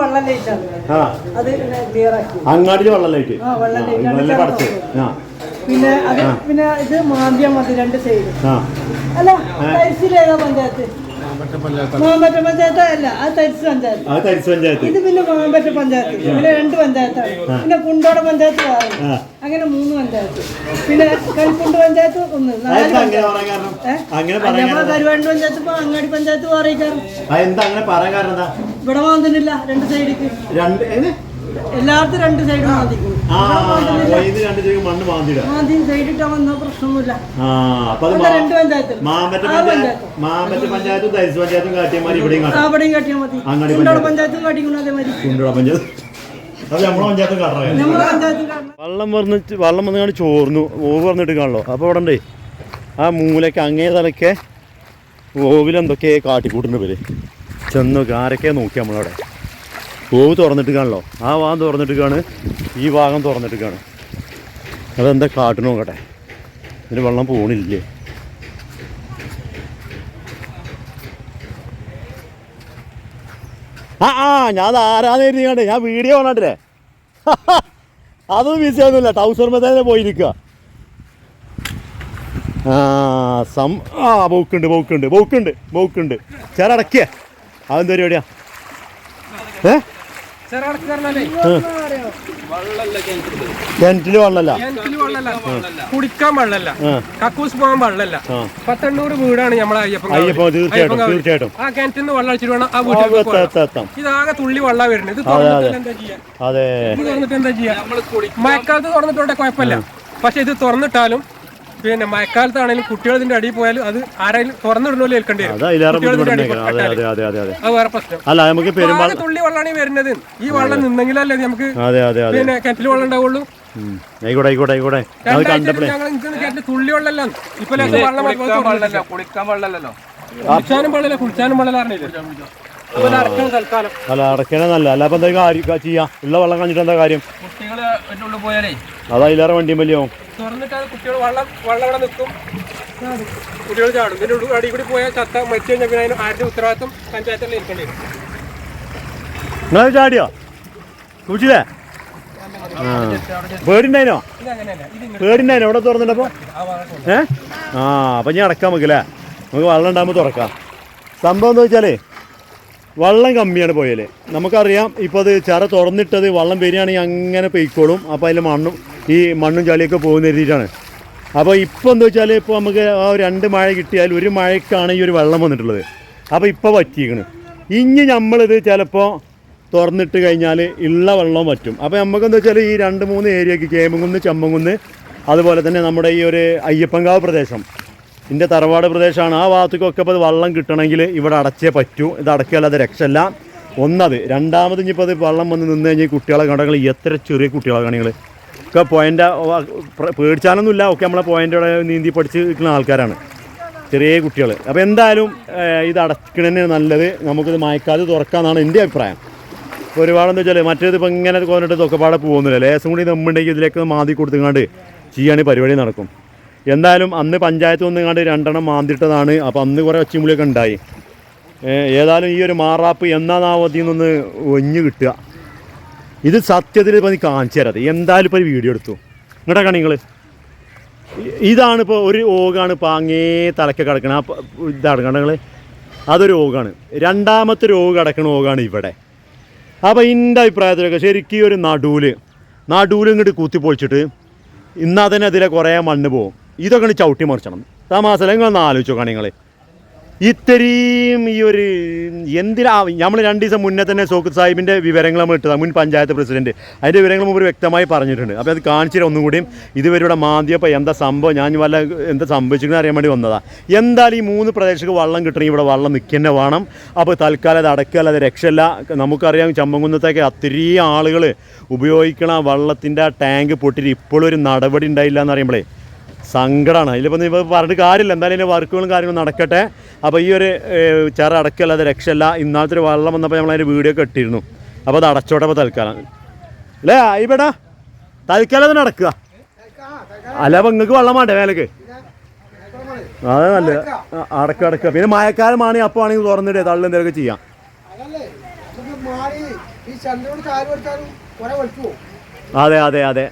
വെള്ളം ലൈറ്റാണ്. ആ. അത് ക്ലിയർ ആക്കി. അങ്ങാടിയിൽ വെള്ളം ലൈറ്റ്. ആ, വെള്ളം light പിന്നെ അത് പിന്നെ ഇത് മാന്ദ്യം മതി രണ്ട് സൈഡ് ആ. അല്ല തരിച്ചിലേതാ പഞ്ചായത്ത്? മാമ്പറ്റ പഞ്ചായത്ത് അല്ല അത് തരിച്ച് പഞ്ചായത്ത്. ഇത് പിന്നെ മാമ്പറ്റ പഞ്ചായത്ത്. പിന്നെ രണ്ട് പഞ്ചായത്താണ്. പിന്നെ കുണ്ടോട പഞ്ചായത്ത് വേറെ. ആ. അങ്ങനെ മൂന്ന് പഞ്ചായത്ത്. പിന്നെ കരിക്കുണ്ട് പഞ്ചായത്ത് ഒന്ന് നാല് നമ്മളെ കരുവാണ്ട് പഞ്ചായത്ത് ഇപ്പൊ അങ്ങാടി പഞ്ചായത്ത് എന്താ ഇവിടെ മാന്തുന്നില്ല രണ്ട് സൈഡിക്ക്? എല്ലായിടത്തും രണ്ട് സൈഡ് മാന്തിക്കും. സൈഡിട്ടാ വന്ന പ്രശ്നമൊന്നുമില്ല. മാമറ്റ പഞ്ചായത്ത് പഞ്ചായത്തും കാട്ടിയമാര് ഇവിടെയും അവിടെയും കാട്ടിയാൽ മതി. കുണ്ടോട പഞ്ചായത്ത്. അതേമാതിരി. പഞ്ചായത്ത്. വെള്ളം വന്ന് വെള്ളം വന്ന് കാണി ചോർന്നു. ഓവ് പറഞ്ഞിട്ട് കാണല്ലോ അപ്പോൾ അവിടെ ഉണ്ടേ ആ മൂലയ്ക്ക് അങ്ങേ തലക്കെ ഓവിലെന്തൊക്കെ കാട്ടിക്കൂട്ടുണ്ട് ഇവർ ചെന്ന് നോക്കി ആരൊക്കെ നോക്കി നമ്മളവിടെ. ഓവ് തുറന്നിട്ട് കാണല്ലോ ആ ഭാഗം തുറന്നിട്ട് കാണ് ഈ ഭാഗം തുറന്നിട്ട് കാണ് അതെന്താ കാട്ടു നോക്കട്ടെ. ഇതിന് വെള്ളം പോണില്ലേ? ആ ആ ഞാൻ ആരാന്ന് കരുതി ഞാൻ വീഡിയോ കാണാണ്ടേ അതൊന്നും മിസ് ചെയ്യുന്നില്ല ടൗസർ മെത്തേനെ പോയിരിക്കുക ആ സം ആ ബൗക്കുണ്ട് ബൗക്കുണ്ട് ബൗക്കുണ്ട് ബൗക്കുണ്ട് ചേരടക്കിയ അതെന്താ പരിപാടിയാ? ഏ? കിണറ്റിൽ വെള്ളല്ല. കുടിക്കാൻ വെള്ളല്ല. കക്കൂസ് പോകാൻ വെള്ളല്ല. പത്തെണ്ണൂറ് വീടാണ് നമ്മളെ അയ്യപ്പൻ അയ്യപ്പോ തീർച്ചയായിട്ടും തീർച്ചയായിട്ടും. ആ കിണറ്റിൽ നിന്ന് വെള്ളം അടിച്ചിട്ട് വേണം ആ വീട്ടിൽ. ഇതാകെ തുള്ളി വെള്ള വരുന്നത്. ഇത് അതെ, തുറന്നിട്ട് അതെ. എന്താ ചെയ്യാ? അതെ. ഇത് തുറന്നിട്ട് എന്താ ചെയ്യാ? മഴക്കാലത്ത് തുറന്നിട്ടോട്ടെ കുഴപ്പമില്ല. പക്ഷെ ഇത് തുറന്നിട്ടാലും പിന്നെ മഴക്കാലത്താണെങ്കിലും കുട്ടികൾ ഇതിന്റെ അടിയിൽ പോയാലും അത് ആരെങ്കിലും തുറന്നിടണമല്ലോ ഏൽക്കേണ്ടി വരും അത് വേറെ പ്രശ്നം. തുള്ളി വെള്ളമാണ് വരുന്നത്. ഈ വെള്ളം നിന്നെങ്കിലല്ലേ നമുക്ക് അതെ അതെ അതെ. പിന്നെ കിണറ്റിൽ വെള്ളം ഉണ്ടാവുള്ളൂ. ആയിക്കോട്ടെ ആയിക്കോട്ടെ ആയിക്കോട്ടെ. അത് കണ്ടപ്പോഴേ തുള്ളി വെള്ളമല്ല. ഇപ്പൊ കുളിക്കാൻ വെള്ളമല്ലോ കുളിച്ചാനും വെള്ളമല്ല. കുളിച്ചാനും വെള്ളം അറിഞ്ഞില്ല? അല്ല അടക്കണേ നല്ല അല്ല അപ്പം എന്താ കാര്യം ചെയ്യാം. ഉള്ള വെള്ളം കഴിഞ്ഞിട്ട് എന്താ കാര്യം? അതാ ഇല്ലാതെ വണ്ടിയും വലിയോ തുറന്നിട്ട് അത് കുട്ടികൾ വെള്ളം വെള്ളം അവിടെ നിൽക്കും. കുട്ടികൾ ചാടും. ഉള്ളിൽ അടി കൂടി പോയാൽ ചത്ത മരിച്ചു കഴിഞ്ഞാൽ പിന്നെ അതിന് ആരുടെ ഉത്തരവാദിത്വം പഞ്ചായത്തിൽ ഏൽക്കേണ്ടി വരും. നിങ്ങൾ ചാടിയോ? കുടിച്ചില്ലേ പേടിണ്ടായിനോ പേടിണ്ടായിനോ അവിടെ തുറന്നിട്ടപ്പോ? ഏ? ആ അപ്പൊ ഞാൻ അടക്കാൻ നമുക്കല്ലേ നമുക്ക് വെള്ളം ഉണ്ടാകുമ്പോൾ തുറക്കാം. സംഭവം എന്താ വെച്ചാലേ വെള്ളം കമ്മിയാണ് പോയാൽ നമുക്കറിയാം ഇപ്പോൾ അത് ചിറ തുറന്നിട്ടത് വെള്ളം വരികയാണെങ്കിൽ അങ്ങനെ പെയ്ക്കോളും. അപ്പോൾ അതിൽ മണ്ണും ഈ മണ്ണും ചളിയൊക്കെ പോകുന്ന രീതിയിലാണ് അപ്പോൾ ഇപ്പോൾ എന്താ വെച്ചാൽ ഇപ്പോൾ നമുക്ക് ആ രണ്ട് മഴ കിട്ടിയാൽ ഒരു മഴയ്ക്കാണ് ഈ ഒരു വെള്ളം വന്നിട്ടുള്ളത്. അപ്പോൾ ഇപ്പോൾ പറ്റിയിരിക്കണ്. ഇനി നമ്മളിത് ചിലപ്പോൾ തുറന്നിട്ട് കഴിഞ്ഞാൽ ഉള്ള വെള്ളം പറ്റും. അപ്പോൾ നമുക്കെന്താ വെച്ചാൽ ഈ രണ്ട് മൂന്ന് ഏരിയക്ക് കേമങ്കുന്ന് ചമ്മങ്കുന്ന് അതുപോലെ തന്നെ നമ്മുടെ ഈ ഒരു അയ്യപ്പങ്കാവ് പ്രദേശം. ഇതിന്റെ തറവാട് പ്രദേശമാണ്. ആ ഭാഗത്തേക്കൊക്കെ ഇപ്പോൾ വള്ളം കിട്ടണമെങ്കിൽ ഇവിടെ അടച്ചേ പറ്റൂ. ഇത് അടക്കിയല്ലാതെ രക്ഷല്ല ഒന്നത് രണ്ടാമത് ഇനിയിപ്പോൾ അത് വള്ളം വന്ന് നിന്ന് കഴിഞ്ഞാൽ കുട്ടികളെ കണ്ടങ്ങൾ എത്ര ചെറിയ കുട്ടികളെ കാണികൾ ഒക്കെ പോയിന്റ് പേടിച്ചാലൊന്നുമില്ല. ഒക്കെ നമ്മളെ പോയിന്റോടെ നീന്തി പഠിച്ച് നിൽക്കുന്ന ആൾക്കാരാണ്. ചെറിയ കുട്ടികൾ അപ്പോൾ എന്തായാലും ഇത് അടക്കണതന്നെ നല്ലത്. നമുക്കിത് മയക്കാതെ തുറക്കാമെന്നാണ് എന്റെ അഭിപ്രായം. ഒരുപാടെന്ന് വെച്ചാൽ മറ്റേത് ഇപ്പോൾ ഇങ്ങനെ കൊന്നിട്ട് തൊക്കെപ്പാടെ പോകുന്നില്ല ലേശം കൂടി നമ്മുണ്ടെങ്കിൽ ഇതിലേക്ക് മാതി കൊടുത്തുങ്ങാണ്ട് ചെയ്യുകയാണെങ്കിൽ പരിപാടി നടക്കും. എന്തായാലും അന്ന് പഞ്ചായത്ത് വന്നുങ്ങാണ്ട് രണ്ടെണ്ണം മാന്തിട്ടതാണ് അപ്പോൾ അന്ന് കുറേ ഒച്ചമുളിയൊക്കെ ഉണ്ടായി. ഏതായാലും ഈ ഒരു മാറാപ്പ് എന്നാന്നാവതി നിന്ന് ഒഞ്ഞു കിട്ടുക. ഇത് സത്യത്തിൽ ഇപ്പോൾ നീ കാണിച്ചു തരാതെ എന്തായാലും ഇപ്പോൾ വീഡിയോ എടുത്തു. ഇങ്ങോട്ടെ കണിങ്ങൾ ഇതാണ് ഇപ്പോൾ ഒരു ഓഗാണ് ഇപ്പോൾ അങ്ങേ തലക്കെ കിടക്കണ. ഇതാണ് കണ്ട നിങ്ങൾ അതൊരു ഓഗാണ് രണ്ടാമത്തെ ഒരു ഓഗ് കിടക്കണ ഓഗാണ് ഇവിടെ. അപ്പോൾ എന്റെ അഭിപ്രായത്തിലൊക്കെ ശരിക്കും ഒരു നടൂൽ നടൂൽ ഇങ്ങോട്ട് കുത്തി പൊളിച്ചിട്ട് ഇന്നാ തന്നെ അതിലെ കുറേ മണ്ണ് പോകും ഇതൊക്കെ ചവിട്ടി മറിച്ചണം. തമാസല നിങ്ങളൊന്ന് ആലോചിച്ച് നോക്കണം നിങ്ങൾ ഇത്രയും ഈ ഒരു എന്തിനാ നമ്മൾ രണ്ട് ദിവസം മുന്നേ തന്നെ സോക്കത്ത് സാഹിബിന്റെ വിവരങ്ങൾ നമ്മൾ ഇട്ടതാണ് മുൻ പഞ്ചായത്ത് പ്രസിഡന്റ്. അതിന്റെ വിവരങ്ങൾ മുമ്പ് വ്യക്തമായി പറഞ്ഞിട്ടുണ്ട്. അപ്പോൾ അത് കാണിച്ചിട്ട് ഒന്നും കൂടിയും. ഇതുവരെ ഇവിടെ മാന്തിയപ്പോൾ എന്താ സംഭവം? ഞാൻ വല്ല എന്താ സംഭവിച്ചിരിക്കുന്നത് അറിയാൻ വേണ്ടി വന്നതാണ് എന്തായാലും ഈ മൂന്ന് പ്രദേശത്ത് വള്ളം കിട്ടണമെങ്കിൽ ഇവിടെ വള്ളം നിൽക്കുന്ന വേണം. അപ്പോൾ തൽക്കാലം അത് അടക്കുക അത് രക്ഷയില്ല. നമുക്കറിയാം ചമ്പങ്കുന്നത്തേക്ക് അത്രയും ആളുകൾ ഉപയോഗിക്കണ വള്ളത്തിന്റെ ആ ടാങ്ക് പൊട്ടിയിട്ട് ഇപ്പോഴും ഒരു നടപടി ഉണ്ടായില്ല എന്ന് പറയുമ്പോഴേ സങ്കടമാണ് അതിലിപ്പോൾ ഇപ്പോൾ പറഞ്ഞിട്ട് കാര്യമില്ല. എന്തായാലും അതിന്റെ വർക്കുകളും കാര്യങ്ങളും നടക്കട്ടെ. അപ്പോൾ ഈ ഒരു ചെറ അടക്കല്ലാതെ രക്ഷയില്ല. ഇന്നാളത്തെ ഒരു വെള്ളം വന്നപ്പോൾ നമ്മൾ അതിന്റെ വീഡിയോ ഒക്കെ ഇട്ടിരുന്നു. അപ്പോൾ അത് അടച്ചോട്ടെ അപ്പോൾ തൽക്കാലം. അല്ലേ ഇവിടെ തൽക്കാലം തന്നെ അടക്കുക അല്ല അപ്പോൾ നിങ്ങൾക്ക് വെള്ളം വേണ്ടേ വേലക്ക് അതെ നല്ല അടക്ക അടക്കുക പിന്നെ മഴക്കാലമാണെങ്കിൽ അപ്പോൾ ആണെങ്കിൽ തുറന്നിടേ തള്ളി എന്തെങ്കിലുമൊക്കെ ചെയ്യാം. അതെ അതെ അതെ.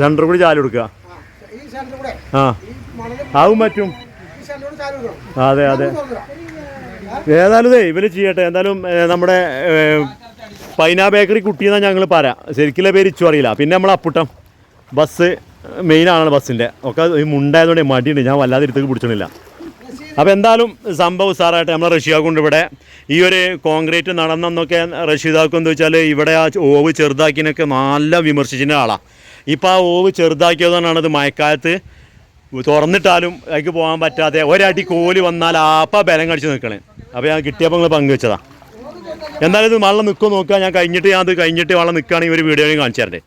സെന്റർ കൂടി ചാൽ കൊടുക്കുക. ആ, ആവും പറ്റും. അതെ അതെ. ഏതായാലും ഇവർ ചെയ്യട്ടെ. എന്തായാലും നമ്മുടെ പൈന ബേക്കറി കുട്ടിയെന്നാണ് ഞങ്ങൾ പറയാം ശരിക്കുള്ള പേര് ഇച്ചു അറിയില്ല. പിന്നെ നമ്മൾ അപ്പുട്ടം. ബസ് മെയിൻ ആണല്ലോ ബസ്സിന്റെ. ഒക്കെ ഈ മുണ്ടായതുകൊണ്ട് മടിയുണ്ട്. ഞാൻ വല്ലാതെ ഇരുത്തേക്ക് പിടിച്ചിട്ടില്ല അപ്പോൾ എന്തായാലും സംഭവം സാറായിട്ട് നമ്മൾ റഷ്യ കൊണ്ട് ഇവിടെ. ഈ ഒരു കോൺക്രീറ്റ് നടന്നെന്നൊക്കെ റഷീദാക്കും എന്ന് വെച്ചാൽ ഇവിടെ ആ ഓവ് ചെറുതാക്കിനൊക്കെ നല്ല വിമർശിച്ചിന്റെ ആളാണ് ഇപ്പോൾ ആ ഓവ് ചെറുതാക്കിയതുകൊണ്ടാണ് അത് മഴക്കാലത്ത് തുറന്നിട്ടാലും അതിക്ക് പോകാൻ പറ്റാതെ ഒരടി കോലി വന്നാൽ ആപ്പ ബലം കടിച്ച് നിൽക്കണേ. അപ്പോൾ ഞാൻ കിട്ടിയപ്പോൾ നിങ്ങൾ പങ്കുവെച്ചതാണ് എന്തായാലും ഇത് വെള്ളം നിൽക്കുമോ നോക്കുക. ഞാൻ കഴിഞ്ഞിട്ട് ഞാൻ അത് കഴിഞ്ഞിട്ട് വെള്ളം നിൽക്കുകയാണെങ്കിൽ ഒരു വീഡിയോയിൽ കാണിച്ചു തരണ്ടേ.